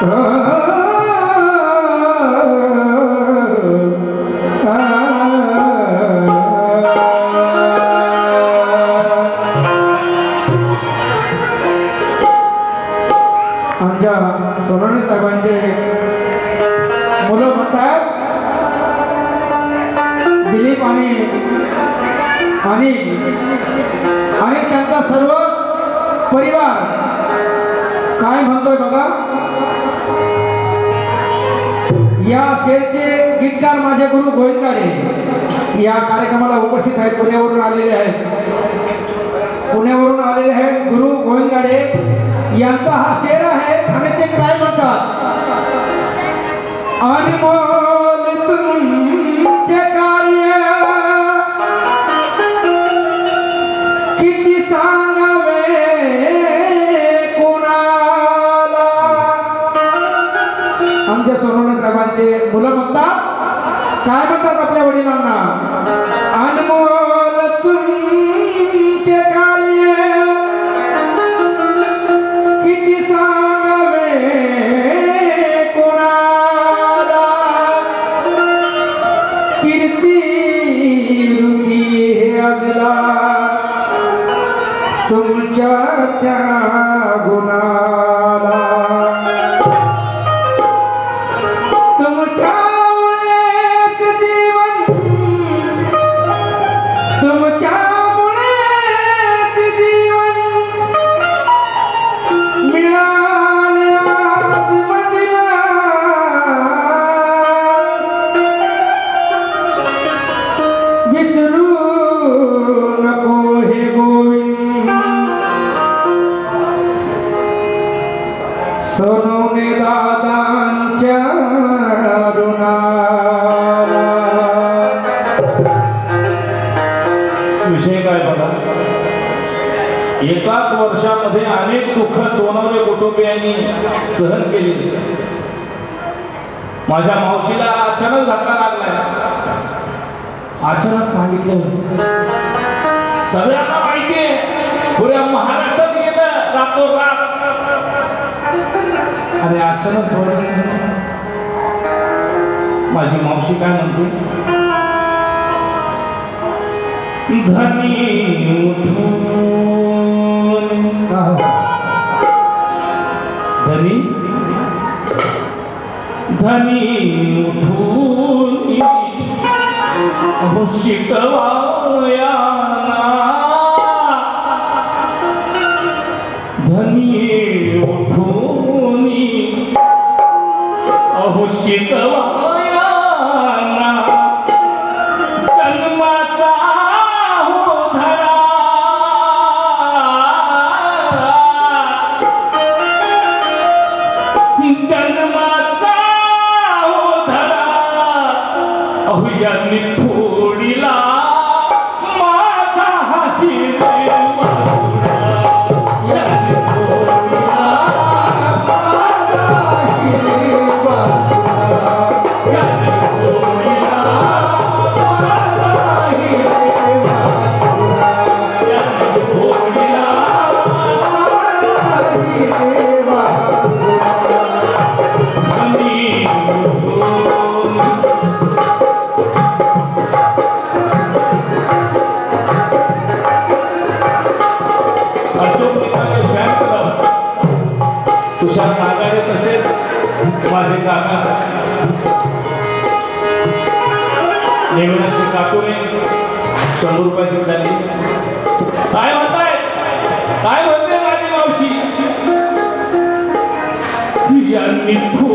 Trời! गुरु या कार्यक्रमाला उपस्थित आहेत पुण्यावरून आलेले आहेत. पुण्यावरून आलेले आहेत गुरु गोविंदगाडे यांचा हा शेर आहे आणि ते काय म्हणतात? आणि मग काय म्हणतात आपल्या वडिलांना अनमोल तुमचे कार्य किती सांगावे कोणाला कीर्ती रूपी हे अगला तुमच्या त्या गुणाला एकाच वर्षामध्ये अनेक दुःख सोनवणे कुटुंबियांनी सहन केली. माझ्या मावशीला अचानक धक्का लागलाय. अचानक सांगितलं सगळ्यांना माहितीये पुऱ्या महाराष्ट्रात गेलं रातोरात. अरे अचानक थोडस माझी मावशी काय म्हणते? धनी उठून धनी? धनी उठून शिकवाया धनी उठून यांनी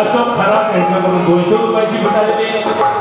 असं खराब त्यांच्याकडून यांच्याकडून दोनशे रुपयाची भेटालेली धनी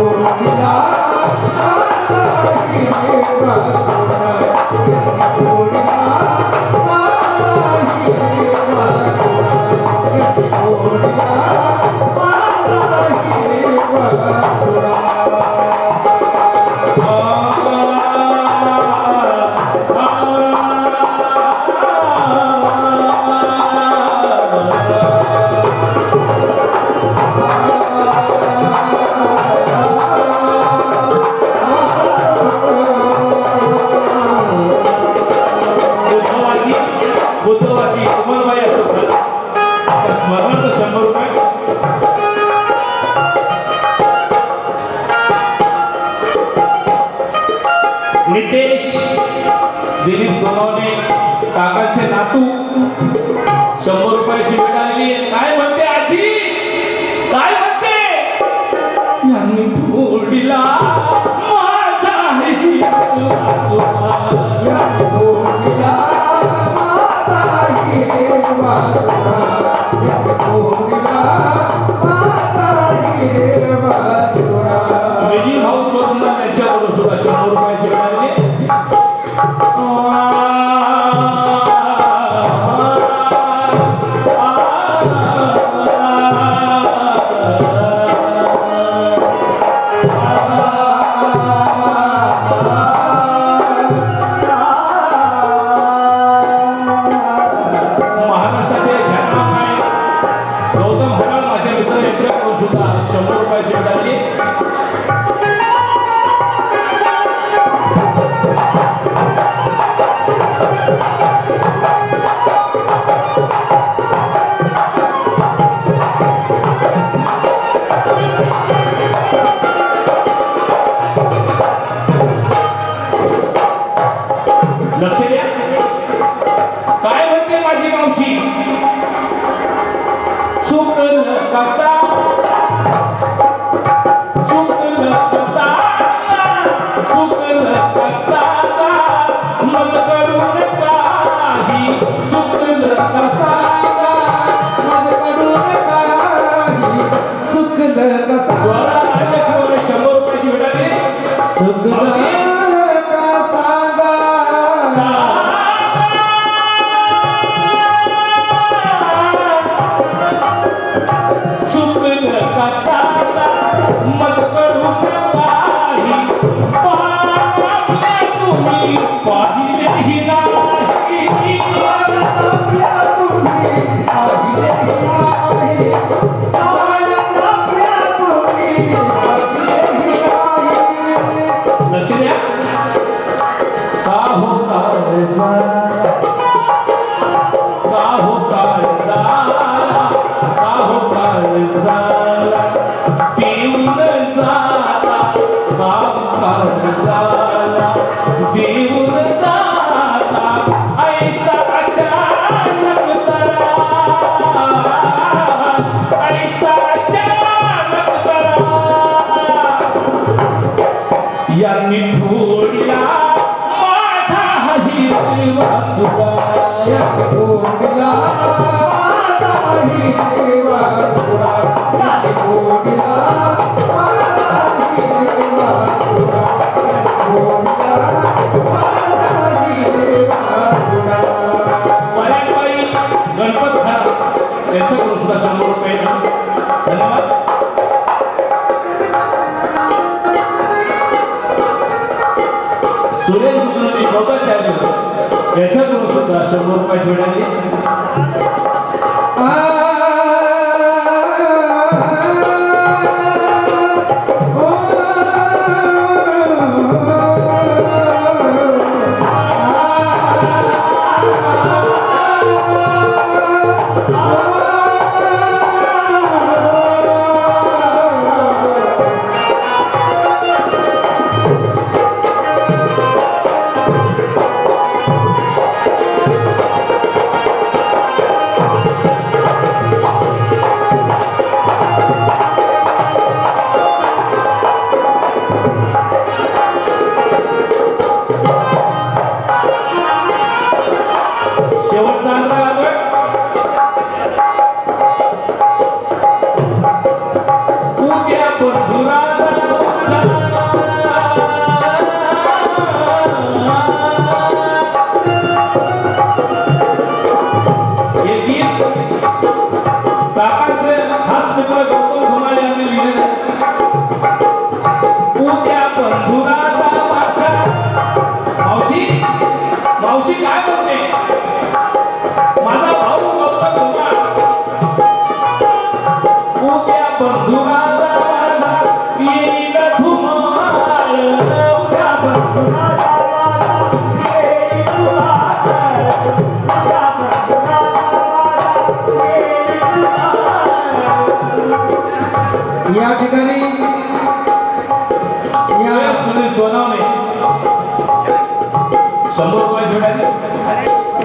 amor. सोनवणे काकाचे नातू. शंभर रुपयाची भेट आलेली काय म्हणते आजी? काय म्हणते? यांनी फोडिला. माझा passar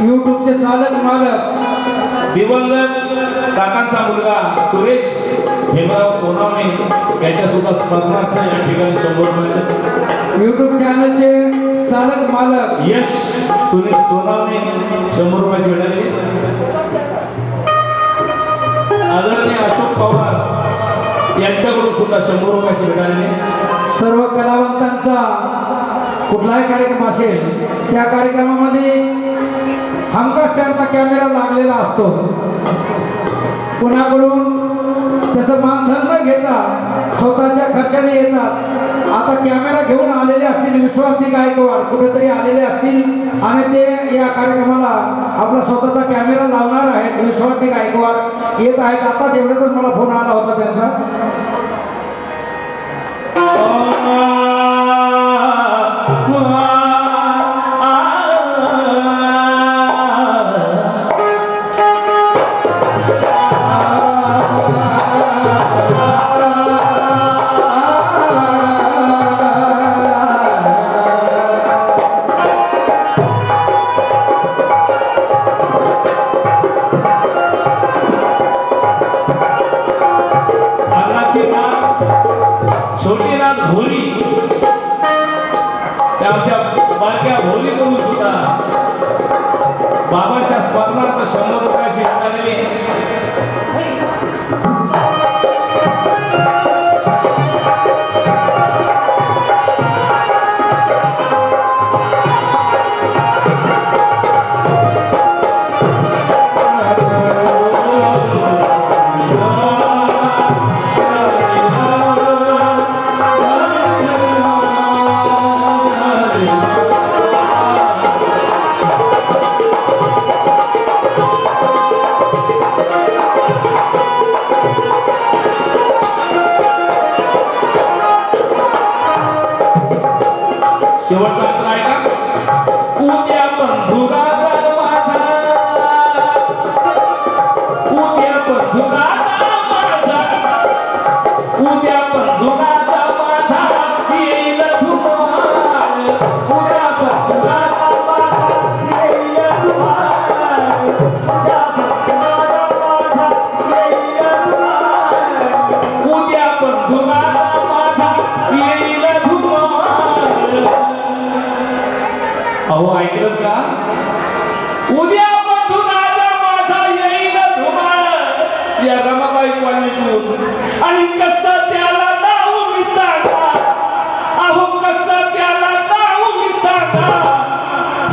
युट्यूबचे चालक मालक. दिवंगत काकांचा मुलगा सुरेश हेमराव सोनावणे याच्या सुद्धा स्मरणार्थ या ठिकाणी शंभर युट्यूब चॅनलचे चालक मालक. यश सुनील सोनावणे शंभर रुपयाची मिळाली. आदरणीय अशोक पवार यांच्याकडून सुद्धा शंभर रुपयाची मिळाली. सर्व कलावंतांचा कुठलाही कार्यक्रम असेल त्या कार्यक्रमामध्ये हमकाच त्यांचा कॅमेरा लागलेला असतो. कुणाकडून त्याचं मानधन न घेता स्वतःच्या खर्चाने येतात. आता कॅमेरा घेऊन आलेले असतील विश्वासी गायकवाड कुठेतरी आलेले असतील आणि ते या कार्यक्रमाला आपला स्वतःचा कॅमेरा लावणार आहेत. विश्वासी गायकवाड येत आहेत. आताच एवढ्यातच मला फोन आला होता त्यांचा. शेवटचा काय का उद्या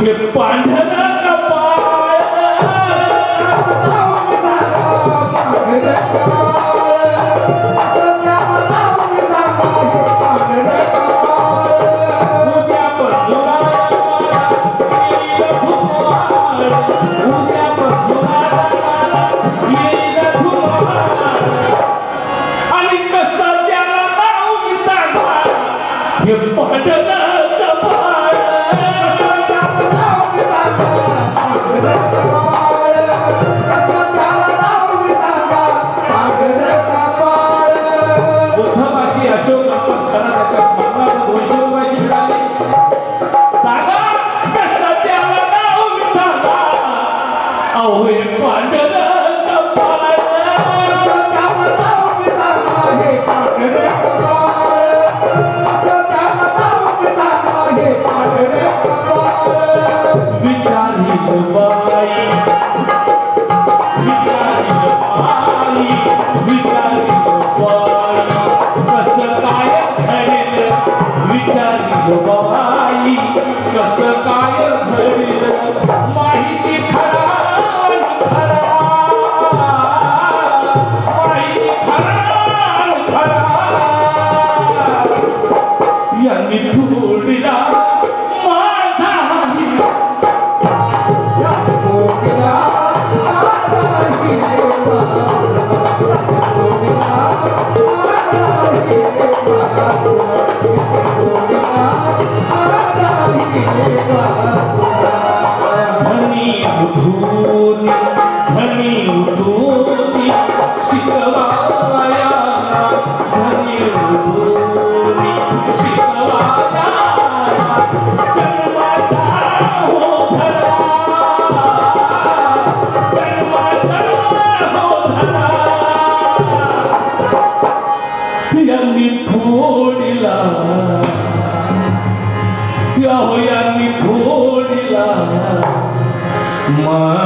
हे पांढर यांनी फोडिला. यहोयांनी फोडिला. मा